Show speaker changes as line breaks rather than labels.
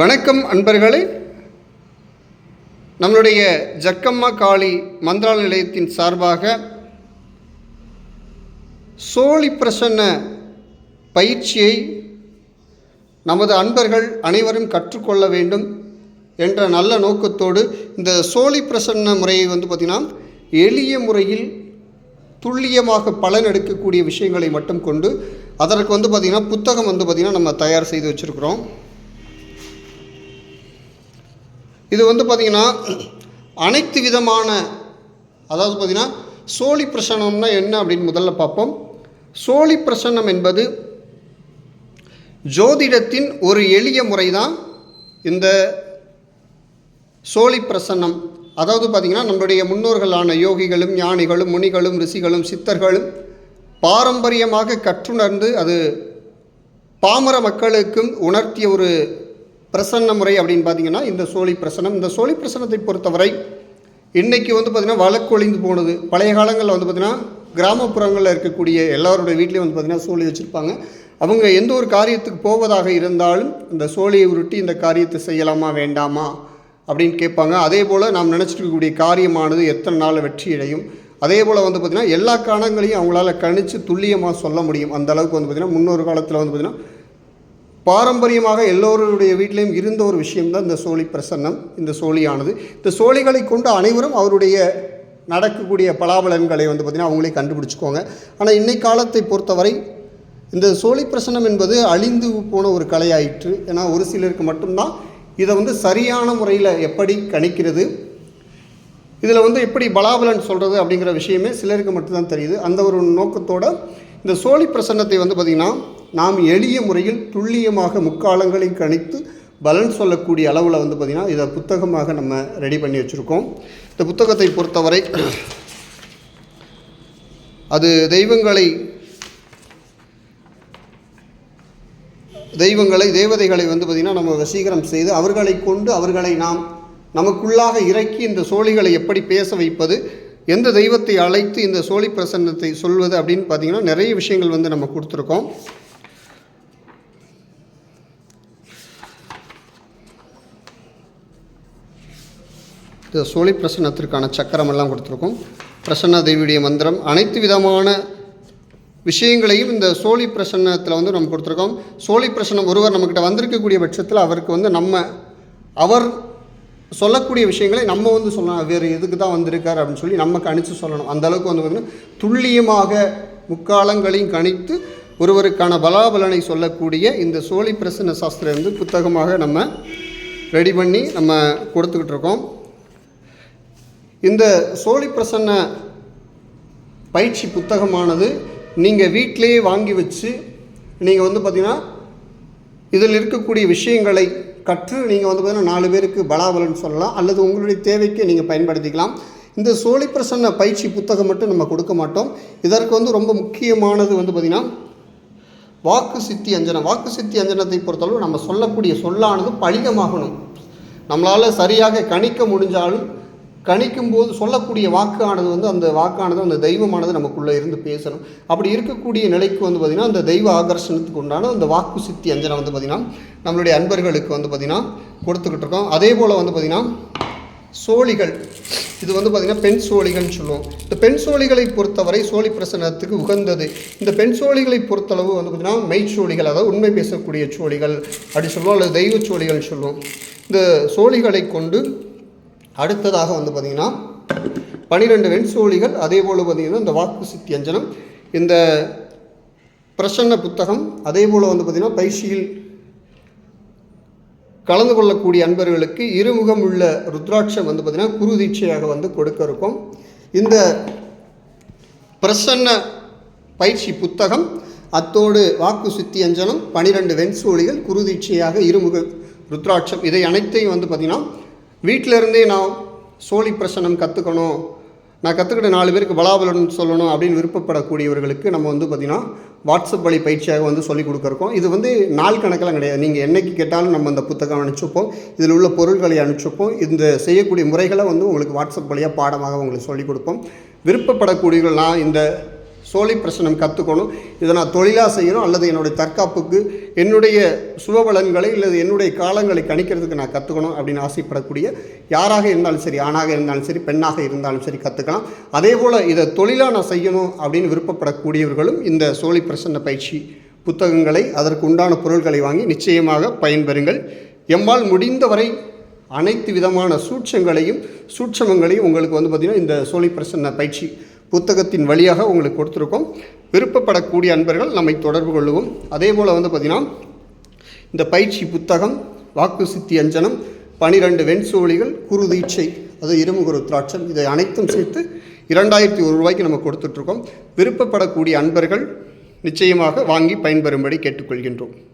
வணக்கம் அன்பர்களே. நம்மளுடைய ஜக்கம்மா காளி மந்திரால நிலையத்தின் சார்பாக சோழி பிரசன்ன பயிற்சியை நமது அன்பர்கள் அனைவரும் கற்றுக்கொள்ள வேண்டும் என்ற நல்ல நோக்கத்தோடு இந்த சோழி பிரசன்ன முறையை வந்து பார்த்திங்கன்னா எளிய முறையில் துல்லியமாக பலன் எடுக்கக்கூடிய விஷயங்களை மட்டும் கொண்டு அதற்கு வந்து பார்த்திங்கன்னா புத்தகம் வந்து பார்த்திங்கன்னா நம்ம தயார் செய்து வச்சுருக்கிறோம். இது வந்து பார்த்திங்கன்னா அனைத்து விதமான அதாவது பார்த்திங்கன்னா சோழி பிரசனம்னா என்ன அப்படின்னு முதல்ல பார்ப்போம். சோழி பிரசன்னம் என்பது ஜோதிடத்தின் ஒரு எளிய முறை தான் இந்த சோழி பிரசன்னம். அதாவது பார்த்திங்கன்னா நம்மளுடைய முன்னோர்களான யோகிகளும் ஞானிகளும் முனிகளும் ரிஷிகளும் சித்தர்களும் பாரம்பரியமாக கற்றுணர்ந்து அது பாமர மக்களுக்கும் உணர்த்திய ஒரு பிரசன்ன முறை அப்படின்னு பார்த்தீங்கன்னா இந்த சோழி பிரசனம் இந்த சோழி பிரசனத்தை பொறுத்தவரை இன்றைக்கி வந்து பார்த்திங்கன்னா வழக்கொழிந்து போனது. பழைய காலங்களில் வந்து பார்த்திங்கன்னா கிராமப்புறங்களில் இருக்கக்கூடிய எல்லாருடைய வீட்லேயும் வந்து பார்த்திங்கன்னா சோழி வச்சுருப்பாங்க. அவங்க எந்த ஒரு காரியத்துக்கு போவதாக இருந்தாலும் இந்த சோழியை உருட்டி இந்த காரியத்தை செய்யலாமா வேண்டாமா அப்படின்னு கேட்பாங்க. அதே போல் நாம் நினச்சிட்டு இருக்கக்கூடிய காரியமானது எத்தனை நாள் வெற்றி அடையும்? அதே போல் வந்து பார்த்திங்கன்னா எல்லா காரணங்களையும் அவங்களால கணித்து துல்லியமாக சொல்ல முடியும். அந்த அளவுக்கு வந்து பார்த்திங்கன்னா முன்னொரு காலத்தில் வந்து பார்த்திங்கன்னா பாரம்பரியமாக எல்லோருடைய வீட்டிலையும் இருந்த ஒரு விஷயம்தான் இந்த சோழி பிரசன்னம் இந்த சோழியானது. இந்த சோழிகளை கொண்டு அனைவரும் அவருடைய நடக்கக்கூடிய பலாபலன்களை வந்து பார்த்திங்கன்னா அவங்களே கண்டுபிடிச்சிக்கோங்க ஆனால் இன்னை காலத்தை பொறுத்தவரை இந்த சோழி பிரசன்னம் என்பது அழிந்து போன ஒரு கலையாயிற்று. ஏன்னா ஒரு சிலருக்கு மட்டும்தான் இதை வந்து சரியான முறையில் எப்படி கணிக்கிறது இதில் வந்து எப்படி பலாபலன் சொல்கிறது அப்படிங்கிற விஷயமே சிலருக்கு மட்டும்தான் தெரியுது. அந்த ஒரு நோக்கத்தோட இந்த சோழி பிரசன்னத்தை வந்து பார்த்திங்கன்னா நாம் எளிய முறையில் துல்லியமாக முக்காலங்களை கணித்து பலன் சொல்லக்கூடிய அளவில் வந்து பார்த்திங்கன்னா இதை புத்தகமாக நம்ம ரெடி பண்ணி வச்சுருக்கோம். இந்த புத்தகத்தை பொறுத்தவரை அது தெய்வங்களை தெய்வங்களை தேவதைகளை வந்து பார்த்திங்கன்னா நம்ம வசீகரம் செய்து அவர்களை கொண்டு அவர்களை நாம் நமக்குள்ளாக இறக்கி இந்த சோழிகளை எப்படி பேச வைப்பது எந்த தெய்வத்தை அழைத்து இந்த சோழி பிரசன்னத்தை சொல்வது அப்படின்னு பார்த்தீங்கன்னா நிறைய விஷயங்கள் வந்து நம்ம கொடுத்துருக்கோம். இந்த சோழி பிரசன்னத்திற்கான சக்கரம் எல்லாம் கொடுத்துருக்கோம். பிரசன்ன தேவியுடைய மந்திரம் அனைத்து விதமான விஷயங்களையும் இந்த சோழி பிரசன்னத்தில் வந்து நம்ம கொடுத்துருக்கோம். சோழி பிரசன்னம் ஒருவர் நம்மக்கிட்ட வந்திருக்கக்கூடிய பட்சத்தில் அவருக்கு வந்து நம்ம அவர் சொல்லக்கூடிய விஷயங்களை நம்ம வந்து சொல்லலாம். வேறு எதுக்கு தான் வந்திருக்கார் அப்படின்னு சொல்லி நம்ம கணித்து சொல்லணும். அந்த அளவுக்கு வந்து பார்த்திங்கன்னா துல்லியமாக முக்காலங்களையும் கணித்து ஒருவருக்கான பலாபலனை சொல்லக்கூடிய இந்த சோழி பிரசன்ன சாஸ்திரம் வந்து புத்தகமாக நம்ம ரெடி பண்ணி நம்ம கொடுத்துக்கிட்டு இருக்கோம். இந்த சோழி பிரசன்ன பயிற்சி புத்தகமானது நீங்கள் வீட்டிலேயே வாங்கி வச்சு நீங்கள் வந்து பார்த்திங்கன்னா இதில் இருக்கக்கூடிய விஷயங்களை கற்று நீங்கள் வந்து பார்த்தீங்கன்னா நாலு பேருக்கு பலாபலன் சொல்லலாம். அல்லது உங்களுடைய தேவைக்கு நீங்கள் பயன்படுத்திக்கலாம். இந்த சோழி பிரசன்ன பயிற்சி புத்தகம் மட்டும் நம்ம கொடுக்க மாட்டோம். இதற்கு வந்து ரொம்ப முக்கியமானது வந்து பார்த்திங்கன்னா வாக்கு சித்தி அஞ்சனம். வாக்கு சித்தி அஞ்சனத்தை பொறுத்தளவு நம்ம சொல்லக்கூடிய சொல்லானது பழிகமாகணும் நம்மளால் சரியாக கணிக்க முடிஞ்சாலும் கணிக்கும் போது சொல்லக்கூடிய வாக்கானது வந்து அந்த வாக்கானது அந்த தெய்வமானது நமக்குள்ளே இருந்து பேசணும். அப்படி இருக்கக்கூடிய நிலைக்கு வந்து பார்த்திங்கன்னா அந்த தெய்வ ஆகர்ஷணத்துக்கு உண்டான அந்த வாக்கு சித்தி அஞ்சனை வந்து பார்த்திங்கன்னா நம்மளுடைய அன்பர்களுக்கு வந்து பார்த்திங்கன்னா கொடுத்துக்கிட்டு இருக்கோம். அதே போல் வந்து பார்த்திங்கன்னா சோழிகள். இது வந்து பார்த்திங்கன்னா பெண் சோழிகள்னு சொல்லுவோம். இந்த பெண் சோழிகளை பொறுத்தவரை சோழி பிரசனத்துக்கு உகந்தது. இந்த பெண் சோழிகளை பொறுத்தளவு வந்து பார்த்திங்கன்னா மெய்ச்சோழிகள் அதாவது உண்மை பேசக்கூடிய சோழிகள் அப்படி சொல்லுவோம் அல்லது தெய்வ சோழிகள்னு சொல்லுவோம். இந்த சோழிகளை கொண்டு அடுத்ததாக வந்து பார்த்திங்கன்னா பனிரெண்டு வெண்சோழிகள் அதே போல் பார்த்திங்கன்னா இந்த வாக்கு சித்தி அஞ்சனம் இந்த பிரசன்ன புத்தகம் அதே போல் வந்து பார்த்திங்கன்னா பயிற்சியில் கலந்து கொள்ளக்கூடிய அன்பர்களுக்கு இருமுகம் உள்ள ருத்ராட்சம் வந்து பார்த்திங்கன்னா குரு தீட்சையாக வந்து கொடுக்க இருக்கும். இந்த பிரசன்ன பயிற்சி புத்தகம் அத்தோடு வாக்கு சித்தி அஞ்சனம் பனிரெண்டு வெண்சோழிகள் குரு தீட்சையாக இருமுக ருத்ராட்சம் இதை அனைத்தையும் வந்து பார்த்திங்கன்னா வீட்டிலருந்தே நான் சோழி பிரசனம் கற்றுக்கணும் நான் கற்றுக்கிட்ட நாலு பேருக்கு பலாபலன் சொல்லணும் அப்படின்னு விருப்பப்படக்கூடியவர்களுக்கு நம்ம வந்து பார்த்திங்கன்னா வாட்ஸ்அப் வழி பயிற்சியாக வந்து சொல்லிக் கொடுக்குறோம். இது வந்து நாள் கணக்கெல்லாம் கிடையாது. நீங்கள் என்னைக்கு கேட்டாலும் நம்ம அந்த புத்தகம் அனுப்பிச்சுப்போம். இதில் உள்ள பொருள்களை அனுப்பிச்சுப்போம். இந்த செய்யக்கூடிய முறைகளை வந்து உங்களுக்கு வாட்ஸ்அப் வழியாக பாடமாக உங்களுக்கு சொல்லிக் கொடுப்போம். விருப்பப்படக்கூடியவர்கள் நான் இந்த சோழி பிரசனம் கற்றுக்கணும் இதை நான் தொழிலாக செய்யணும் அல்லது என்னுடைய தற்காப்புக்கு என்னுடைய சுபபலன்களை அல்லது என்னுடைய காலங்களை கணிக்கிறதுக்கு நான் கற்றுக்கணும் அப்படின்னு ஆசைப்படக்கூடிய யாராக இருந்தாலும் சரி ஆணாக இருந்தாலும் சரி பெண்ணாக இருந்தாலும் சரி கற்றுக்கலாம் அதே போல் இதை தொழிலாக நான் செய்யணும் அப்படின்னு விருப்பப்படக்கூடியவர்களும் இந்த சோழி பிரசன்ன பயிற்சி புத்தகங்களை அதற்கு உண்டான பொருள்களை வாங்கி நிச்சயமாக பயன்பெறுங்கள். எம்மால் முடிந்தவரை அனைத்து விதமான சூட்சங்களையும் சூட்சமங்களையும் உங்களுக்கு வந்து பார்த்திங்கன்னா இந்த சோழி பிரசன்ன பயிற்சி புத்தகத்தின் வழியாக உங்களுக்கு கொடுத்துருக்கோம். விருப்பப்படக்கூடிய அன்பர்கள் நம்மை தொடர்பு கொள்ளுவோம். அதே போல் வந்து பார்த்திங்கன்னா இந்த பயிற்சி புத்தகம் வாக்கு சித்தி அஞ்சனம் பனிரெண்டு வெண்சோழிகள் குருதீட்சை அது இருமுகுரு திராட்சம் இதை அனைத்தும் சேர்த்து இரண்டாயிரத்தி ஒரு ரூபாய்க்கு நம்ம கொடுத்துட்ருக்கோம் விருப்பப்படக்கூடிய அன்பர்கள் நிச்சயமாக வாங்கி பயன்பெறும்படி கேட்டுக்கொள்கின்றோம்.